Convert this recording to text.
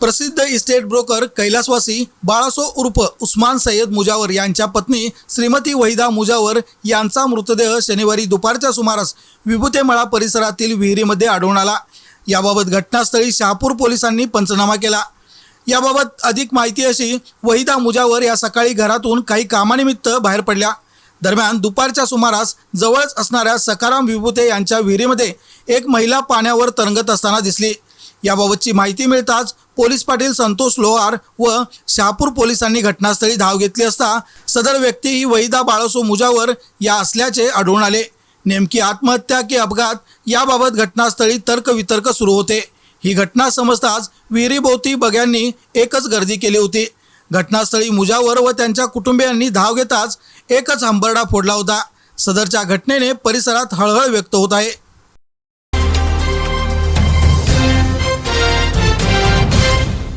प्रसिद्ध estate broker कैलासवासी बाळासो उर्फ उस्मान सय्यद मुजावर यांच्या पत्नी श्रीमती वहिदा मुजावर यांचा मृतदेह शनिवारी दुपारच्या सुमारास विभूतेमळा परिसरातील विहिरीमध्ये आढळून आला. याबाबत घटनास्थळी शहापूर पोलिसांनी पंचनामा केला. याबाबत अधिक माहिती अशी वहिदा मुजावर या सकाळी घरातून काही कामानिमित्त बाहेर पडल्या. दरम्यान दुपारच्या सुमारास जवळच असणाऱ्या सकाराम विभूते यांच्या विहिरीमध्ये एक महिला पाण्यावर तरंगत असताना दिसली. याबाबतची माहिती मिळताच पोलीस पाटील संतोष लोहार व शहापूर पोलिसांनी घटनास्थळी धाव घेतली असता सदर व्यक्ती ही वहिदा बाळसो मुजावर या असल्याचे आढळून आले. नेमकी आत्महत्या की अपघात याबाबत घटनास्थळी तर्कवितर्क सुरू होते. ही घटना समजताच विहिरीभोवती बघ्यांनी एकच गर्दी केली होती. घटनास्थळी मुजावर व त्यांच्या कुटुंबियांनी धाव घेताच एकच हंबरडा फोडला होता. सदरच्या घटनेने परिसरात हळहळ व्यक्त होत आहे.